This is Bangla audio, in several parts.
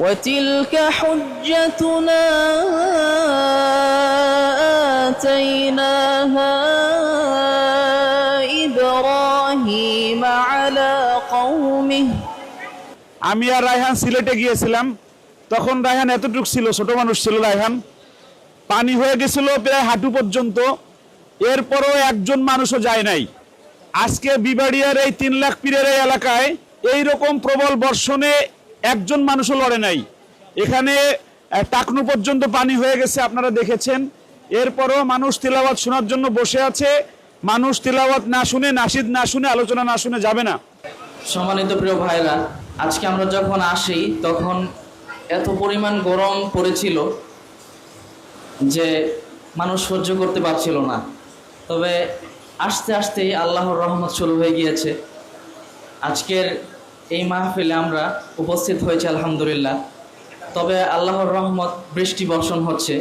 وتلك حجتنا آتيناها إبراهيم على قومه আমি আর রায়হান সিলেটে গিয়েছিলাম তখন রায়হান এতটুক ছিল ছোট মানুষ ছিল রায়হান পানি হয়ে গেছিল প্রায় হাঁটু পর্যন্ত এরপরও একজন মানুষও যায় নাই আজকে বিবাড়িয়ার এই তিন লাখ পীরের এই এলাকায় এই রকম প্রবল বর্ষণে একজন মানুষও লড়ে নাই। এখানে টাকনু পর্যন্ত পানি হয়ে গেছে, আপনারা দেখেছেন। এরপরও মানুষ তিলাওয়াত শোনার জন্য বসে আছে। মানুষ তিলাওয়াত না শুনে, নাসিদ না শুনে, আলোচনা না শুনে যাবে না। সম্মানিত প্রিয় ভাইরা, আজকে আমরা যখন আসি, তখন এত পরিমাণ গরম পড়েছিল যে মানুষ সহ্য করতে পারছিল না। তবে আস্তে আস্তেই আল্লাহর রহমত শুরু হয়ে গিয়েছে। আজকের এই মাহফিলে আমরা উপস্থিত হয়েছি, আলহামদুলিল্লাহ। তবে আল্লাহর রহমত বৃষ্টি বর্ষণ হচ্ছে।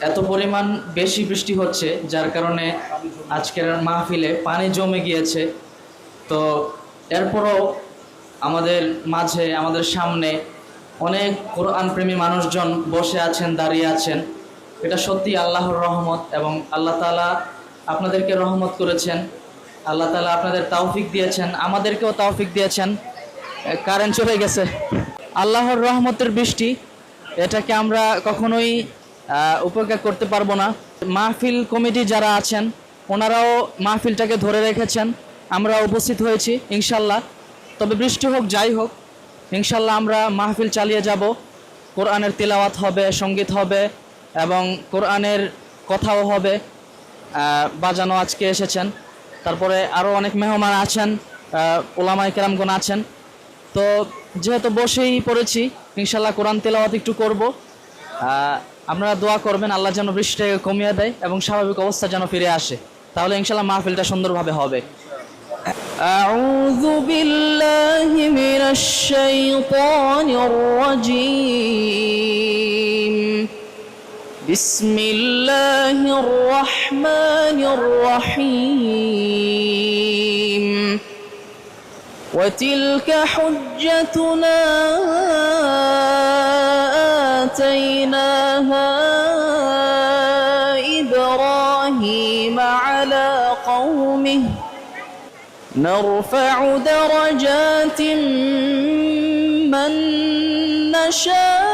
এত পরিমাণ বেশি বৃষ্টি হচ্ছে, যার কারণে আজকের মাহফিলে পানি জমে গিয়েছে। তো এরপরও আমাদের মাঝে, আমাদের সামনে অনেক কোরআন প্রেমী মানুষজন বসে আছেন, দাঁড়িয়ে আছেন। এটা সত্যি আল্লাহর রহমত এবং আল্লাহ তালা আপনাদেরকে রহমত করেছেন। আল্লাহ তালা আপনাদের তাওফিক দিয়েছেন, আমাদেরকেও তাওফিক দিয়েছেন। কারেন্ট চলে গেছে। আল্লাহর রহমতের বৃষ্টি, এটাকে আমরা কখনোই উপেক্ষা করতে পারব না। মাহফিল কমিটি যারা আছেন, ওনারাও মাহফিলটাকে ধরে রেখেছেন। আমরা উপস্থিত হয়েছি, ইনশাল্লাহ। তবে বৃষ্টি হোক, যাই হোক, ইনশাল্লাহ আমরা মাহফিল চালিয়ে যাব। কোরআনের তিলাওয়াত হবে, সংগীত হবে, এবং কোরআনের কথাও হবে। বাজানো আজকে এসেছেন। তারপরে আরও অনেক মেহমান আছেন আহ, ওলামাই কেরামগণ আছেন তো যেহেতু বসেই পড়েছি ইনশাল্লাহ কোরআন তেলাওয়াত একটু করব আহ, আপনারা দোয়া করবেন আল্লাহ যেন বৃষ্টিটাকে কমিয়ে দেয় এবং স্বাভাবিক অবস্থা যেন ফিরে আসে তাহলে ইনশাল্লাহ মাহফিলটা সুন্দরভাবে হবে أعوذ بالله من الشيطان الرجيم بسم الله الرحمن الرحيم وتلك حجتنا آتيناها إبراهيم على قومه. نرفع درجات من نشاء.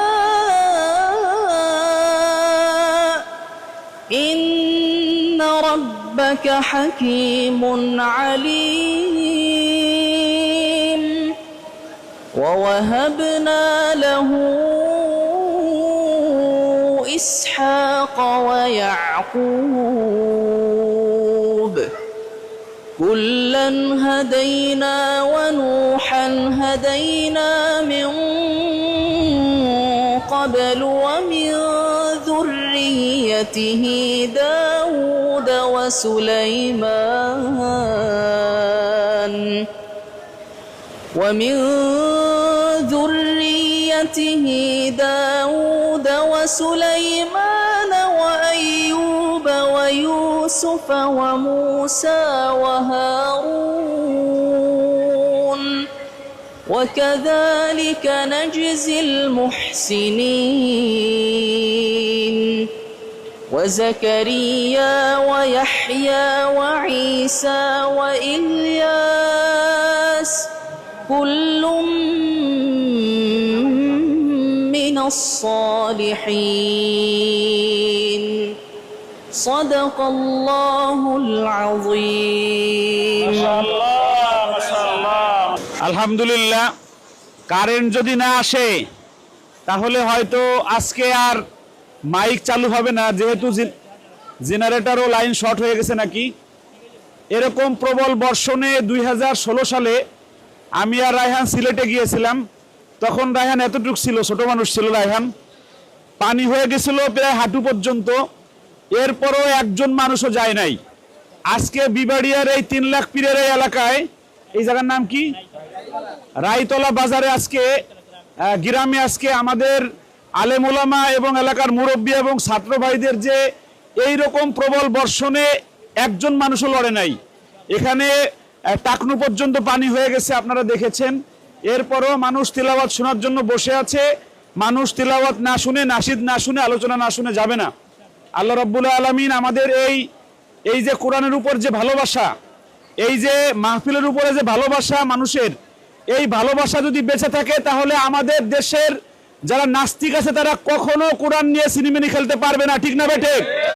إن ربك حكيم عليم. ووهبنا له إسحاق ويعقوب كلا هدينا ونوحا هدينا من قبل ومن ذريته داود وسليمان ومن ذريته داود وسليمان وأيوب ويوسف وموسى وهارون. وكذلك نجزي المحسنين. وزكريا ويحيى وعيسى وإلياس. كل الصالحين صدق الله العظيم আলহামদুলিল্লাহ কারেন্ট যদি না আসে তাহলে হয়তো আজকে আর মাইক চালু হবে না যেহেতু জেনারেটরও লাইন শর্ট হয়ে গেছে নাকি এরকম প্রবল বর্ষণে দুই সালে আমি আর রায়হান সিলেটে গিয়েছিলাম তখন রায়হান এতটুক ছিল, ছোট মানুষ ছিল রায়হান। পানি হয়ে গেছিল প্রায় হাঁটু পর্যন্ত। এরপরও একজন মানুষও যায় নাই। আজকে বিবাড়িয়ার এই তিন লাখ পীরের এই এলাকায়, এই জায়গার নাম কি? রায়তলা বাজারে আজকে গ্রামে আজকে আমাদের আলেমুলামা এবং এলাকার মুরব্বী এবং ছাত্র ভাইদের যে এই রকম প্রবল বর্ষণে একজন মানুষও লড়ে নাই। এখানে টাকনু পর্যন্ত পানি হয়ে গেছে, আপনারা দেখেছেন। এরপরও মানুষ তিলাওয়াত শোনার জন্য বসে আছে। মানুষ তিলাওয়াত না শুনে, নাসিদ না শুনে, আলোচনা না শুনে যাবে না। আল্লাহ রব্বুল আলমিন আমাদের এই এই যে কোরআনের উপর যে ভালোবাসা, এই যে মাহফিলের উপরে যে ভালোবাসা মানুষের, এই ভালোবাসা যদি বেঁচে থাকে তাহলে আমাদের দেশের যারা নাস্তিক আছে তারা কখনো কোরআন নিয়ে সিনেমিনি খেলতে পারবে না। ঠিক না বেটে